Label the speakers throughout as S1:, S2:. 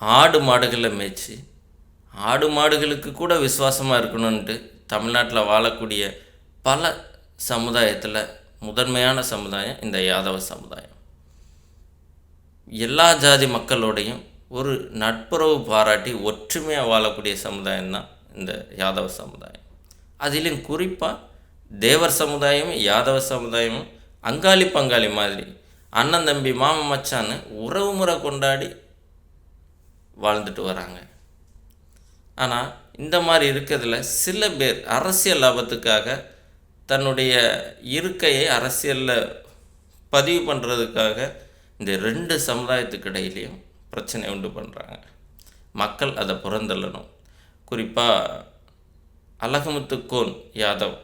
S1: ஆடு மாடுகளை மேய்ச்சி ஆடு மாடுகளுக்கு கூட விசுவாசமாக இருக்கணுன்ட்டு தமிழ்நாட்டில் வாழக்கூடிய பல சமுதாயத்தில் முதன்மையான சமுதாயம் இந்த யாதவ சமுதாயம். எல்லா ஜாதி மக்களோடையும் ஒரு நட்புறவு பாராட்டி ஒற்றுமையாக வாழக்கூடிய சமுதாயம் தான் இந்த யாதவ சமுதாயம். அதிலும் குறிப்பாக தேவர் சமுதாயமும் யாதவ சமுதாயமும் அங்காளி பங்காளி மாதிரி அண்ணன் தம்பி மாமன் மச்சான்னு உறவு முறை கொண்டாடி வாழ்ந்துட்டு வராங்க. ஆனால் இந்த மாதிரி இருக்கிறதுல சில பேர் அரசியல் லாபத்துக்காக தன்னுடைய இருக்கையை அரசியலில் பதிவு பண்ணுறதுக்காக இந்த ரெண்டு சமுதாயத்துக்கு இடையிலையும் பிரச்சனை உண்டு பண்ணுறாங்க மக்கள் அதை புறந்தள்ளணும். குறிப்பாக அழகுமுத்துக்கோன் யாதவ்.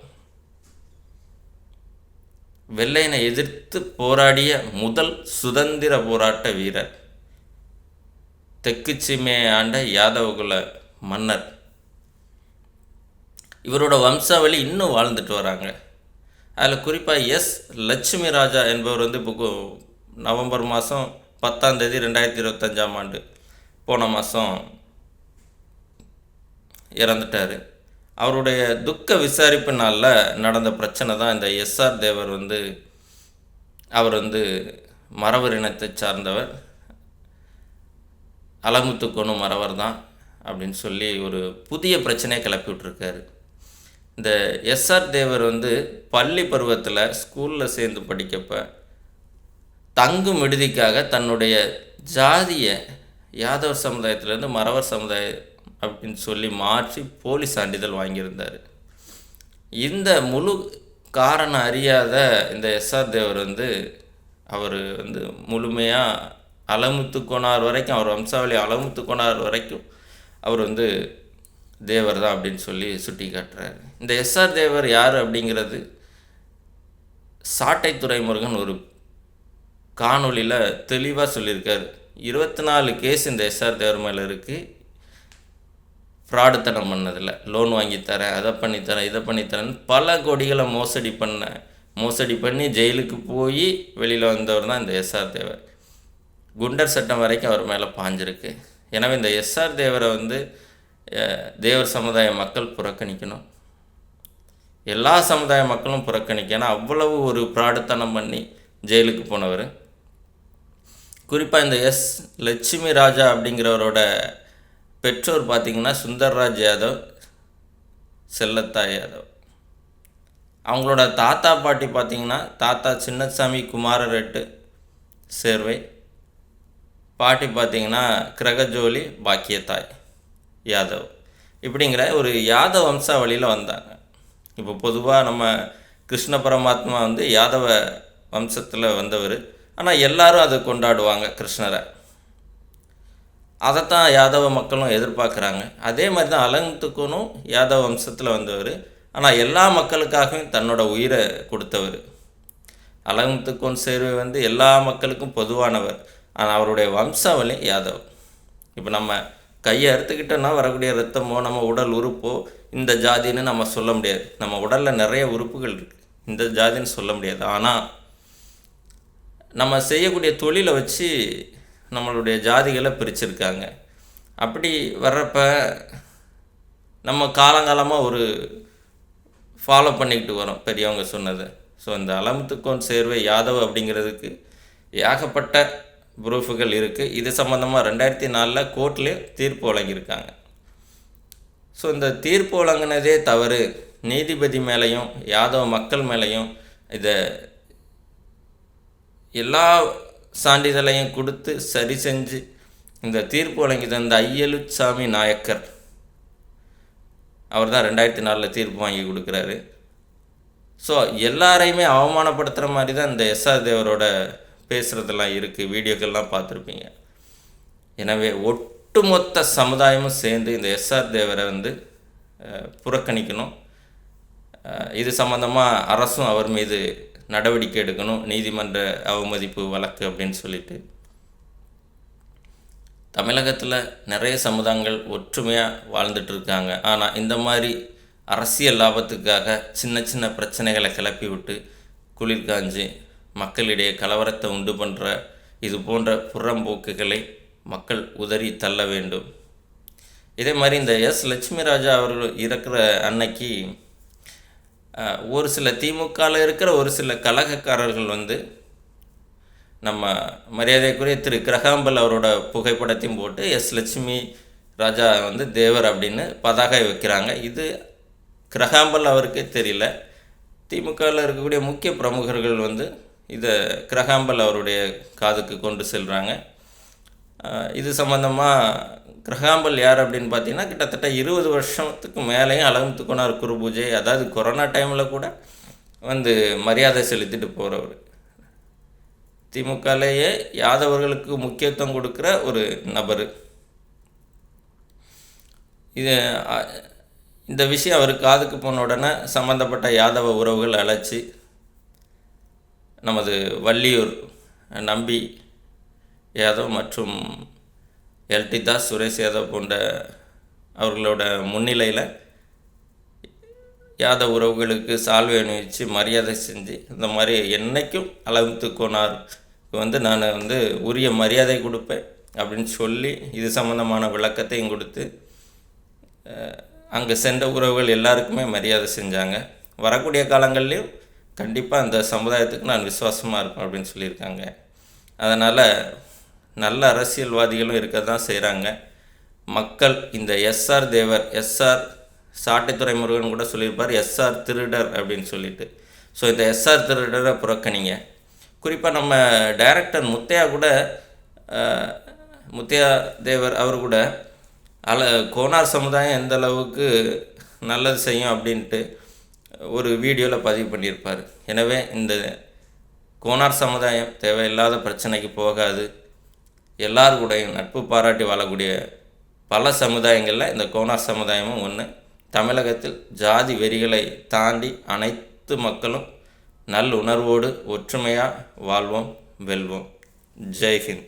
S1: வெள்ளையனை எதிர்த்து போராடிய முதல் சுதந்திர போராட்ட வீரர். தெற்கு சீமையை ஆண்ட யாதவகுல மன்னர். இவரோட வம்சாவளி இன்னும் வாழ்ந்துட்டு வராங்க. அதில் குறிப்பாக எஸ் லட்சுமி ராஜா என்பவர் வந்து இப்போ நவம்பர் மாதம் பத்தாம் தேதி ரெண்டாயிரத்தி இருபத்தஞ்சாம் ஆண்டு போன மாதம் இறந்துட்டார். அவருடைய துக்க விசாரிப்பு நாளில் நடந்த பிரச்சனை தான் இந்த எஸ்ஆர் தேவர் வந்து அவர் வந்து மரவர் இனத்தை சார்ந்தவர். அலமுத்துக்கோணு மறவர் தான் அப்படின்னு சொல்லி ஒரு புதிய பிரச்சனையை கிளப்பி விட்ருக்காரு இந்த எஸ்ஆர் தேவர் வந்து பள்ளி பருவத்தில் ஸ்கூலில் சேர்ந்து படிக்கப்ப தங்கும் விடுதிக்காக தன்னுடைய ஜாதியை யாதவர் சமுதாயத்திலேருந்து மறவர் சமுதாயம் அப்படின்னு சொல்லி மாற்றி போலி சான்றிதழ் வாங்கியிருந்தார். இந்த முழு காரணம் அறியாத இந்த எஸ்ஆர் தேவர் வந்து அவர் வந்து முழுமையாக அலமுத்து கோனார் வரைக்கும் அவர் வம்சாவளி அலமுத்து கோனார் வரைக்கும் அவர் வந்து தேவர் தான் அப்படின்னு சொல்லி சுட்டி காட்டுறாரு. இந்த எஸ்ஆர் தேவர் யார் அப்படிங்கிறது சாட்டை துறைமுருகன் ஒரு காணொளியில் தெளிவாக சொல்லியிருக்கார். இருபத்தி நாலு கேஸ் இந்த எஸ்ஆர் தேவர் மேலே இருக்குது ஃப்ராடுத்தனம் பண்ணதில். லோன் வாங்கி தரேன் அதை பண்ணித்தரேன் இதை பண்ணித்தரேன்னு பல கோடிகளை மோசடி பண்ண மோசடி பண்ணி ஜெயிலுக்கு போய் வெளியில் வந்தவர் தான் இந்த எஸ்ஆர் தேவர். குண்டர் சட்டம் வரைக்கும் அவர் மேலே பாஞ்சிருக்கு. எனவே இந்த எஸ்ஆர் தேவரை வந்து தேவர் சமுதாய மக்கள் புறக்கணிக்கணும். எல்லா சமுதாய மக்களும் புறக்கணிக்கணும். அவ்வளவு ஒரு பிராடுத்தனம் பண்ணி ஜெயிலுக்கு போனவர். குறிப்பாக இந்த எஸ் லட்சுமி ராஜா அப்படிங்கிறவரோட பெற்றோர் பார்த்திங்கன்னா சுந்தர்ராஜ் யாதவ் செல்லத்தாய் யாதவ். அவங்களோட தாத்தா பாட்டி பார்த்திங்கன்னா தாத்தா சின்னசாமி குமாரரெட்டு சேர்வை. பாட்டி பார்த்திங்கன்னா கிரகஜோலி பாக்கியத்தாய் யாதவ். இப்படிங்கிற ஒரு யாதவ வம்சாவளியில் வந்தாங்க. இப்போ பொதுவாக நம்ம கிருஷ்ண பரமாத்மா வந்து யாதவ வம்சத்தில் வந்தவர். ஆனால் எல்லாரும் அதை கொண்டாடுவாங்க கிருஷ்ணரை. அதைத்தான் யாதவ மக்களும் எதிர்பார்க்குறாங்க. அதே மாதிரி தான் அலங்கத்துக்கனும் யாதவ வம்சத்தில் வந்தவர். ஆனால் எல்லா மக்களுக்காகவும் தன்னோட உயிரை கொடுத்தவர். அலங்கத்துக்கோன் சேர்வை வந்து எல்லா மக்களுக்கும் பொதுவானவர். ஆனால் அவருடைய வம்சாவளி யாதவ். இப்போ நம்ம கையை அறுத்துக்கிட்டோன்னா வரக்கூடிய ரத்தமோ நம்ம உடல் உறுப்போ இந்த ஜாதின்னு நம்ம சொல்ல முடியாது. நம்ம உடலில் நிறைய உறுப்புகள் இருக்குது இந்த ஜாதின்னு சொல்ல முடியாது. ஆனால் நம்ம செய்யக்கூடிய தொழிலை வச்சு நம்மளுடைய ஜாதிகளை பிரிச்சிருக்காங்க. அப்படி வர்றப்ப நம்ம காலங்காலமாக ஒரு ஃபாலோ பண்ணிக்கிட்டு வரோம் பெரியவங்க சொன்னதை. ஸோ இந்த அலமுத்துக்கோன் சேர்வை யாதவ் அப்படிங்கிறதுக்கு ஏகப்பட்ட ப்ரூஃபுகள் இருக்குது இது சம்மந்தமாக ரெண்டாயிரத்தி நாலில் கோர்ட்லேயும் தீர்ப்பு வழங்கியிருக்காங்க. ஸோ இந்த தீர்ப்பு வழங்கினதே தவறு. நீதிபதி மேலேயும் யாதவ மக்கள் மேலேயும் இதை எல்லா சான்றிதழையும் கொடுத்து சரி செஞ்சு இந்த தீர்ப்பு வழங்கி தந்த ஐயலுச்சாமி நாயக்கர் அவர் தான் ரெண்டாயிரத்தி நாலில் தீர்ப்பு வாங்கி கொடுக்குறாரு. ஸோ எல்லாரையுமே அவமானப்படுத்துகிற மாதிரி தான் இந்த எஸ்ஆர் தேவரோட பேசுகிறதெல்லாம் இருக்குது வீடியோக்கள்லாம் பார்த்துருப்பீங்க. எனவே ஒட்டுமொத்த சமுதாயமும் சேர்ந்து இந்த எஸ்ஆர் தேவரை வந்து புறக்கணிக்கணும். இது சம்மந்தமாக அரசும் அவர் மீது நடவடிக்கை எடுக்கணும் நீதிமன்ற அவமதிப்பு வழக்கு அப்படின்னு சொல்லிட்டு. தமிழகத்தில் நிறைய சமுதாயங்கள் ஒற்றுமையாக வாழ்ந்துட்டு இருக்காங்க. ஆனால் இந்த மாதிரி அரசியல் லாபத்துக்காக சின்ன சின்ன பிரச்சனைகளை கிளப்பி விட்டு குளிர் காஞ்சி மக்களிடையே கலவரத்தை உண்டு பண்ணுற இது போன்ற புறம்போக்குகளை மக்கள் உதறி தள்ள வேண்டும். இதே மாதிரி இந்த எஸ் லட்சுமி ராஜா அவர்கள் இருக்கிற அன்னைக்கு ஒரு சில திமுகவில் இருக்கிற ஒரு சில கழகக்காரர்கள் வந்து நம்ம மரியாதைக்குரிய திரு கிரகாம்பல் அவரோட புகைப்படத்தையும் போட்டு எஸ் லட்சுமி ராஜா வந்து தேவர் அப்படின்னு பதாகை வைக்கிறாங்க. இது கிரகாம்பல் அவருக்கே தெரியல. திமுகவில் இருக்கக்கூடிய முக்கிய பிரமுகர்கள் வந்து இதை கிரகாம்பல் அவருடைய காதுக்கு கொண்டு செல்கிறாங்க இது சம்மந்தமாக கிரகாம்பல் யார் அப்படின்னு பார்த்தீங்கன்னா கிட்டத்தட்ட இருபது வருஷத்துக்கு மேலேயும் அலங்கத்துக்குனார் குரு பூஜை. அதாவது கொரோனா டைமில் கூட வந்து மரியாதை செலுத்திட்டு போகிறவர் திமுகலேயே யாதவர்களுக்கு முக்கியத்துவம் கொடுக்குற ஒரு நபர். இது இந்த விஷயம் அவர் காதுக்கு போன உடனே சம்மந்தப்பட்ட யாதவ உறவுகள் அழைச்சி நமது வள்ளியூர் நம்பி யாதவ் மற்றும் எல்டி தாஸ் சுரேஷ் யாதவ் போன்ற அவர்களோட முன்னிலையில் யாதவ் உறவுகளுக்கு சால்வை அணிவிச்சு மரியாதை செஞ்சு இந்த மாதிரி என்னைக்கும் அளவுத்து கோனாருக்கு வந்து நான் வந்து உரிய மரியாதை கொடுப்பேன் அப்படின்னு சொல்லி இது சம்மந்தமான விளக்கத்தையும் கொடுத்து அங்கே சென்ற உறவுகள் எல்லாருக்குமே மரியாதை செஞ்சாங்க. வரக்கூடிய காலங்கள்லேயும் கண்டிப்பாக அந்த சமுதாயத்துக்கு நான் விசுவாசமாக இருப்பேன் அப்படின்னு சொல்லியிருக்காங்க. அதனால் நல்ல அரசியல்வாதிகளும் இருக்க தான் செய்கிறாங்க மக்கள் இந்த எஸ்ஆர் தேவர் எஸ்ஆர் சாட்டைத்துறை முருகன் கூட சொல்லியிருப்பார் எஸ்ஆர் திருடர் அப்படின்னு சொல்லிட்டு. ஸோ இந்த எஸ்ஆர் திருடரை புறக்கணிங்க. குறிப்பாக நம்ம டைரக்டர் முத்தையா கூட முத்தையா தேவர் அவர் கூட அல கோனார் சமுதாயம் எந்த அளவுக்கு நல்லது செய்யும் அப்படின்ட்டு ஒரு வீடியோவில் பதிவு பண்ணியிருப்பார். எனவே இந்த கோனார் சமுதாயம் தேவையில்லாத பிரச்சனைக்கு போகாது. எல்லார் கூடயும் நட்பு பாராட்டி வாழக்கூடிய பல சமுதாயங்களில் இந்த கோனார் சமுதாயமும் ஒன்று தமிழகத்தில் ஜாதி வெறிகளை தாண்டி அனைத்து மக்களும் நல்லுணர்வோடு ஒற்றுமையாக வாழ்வோம் வெல்வோம். ஜெய்ஹிந்த்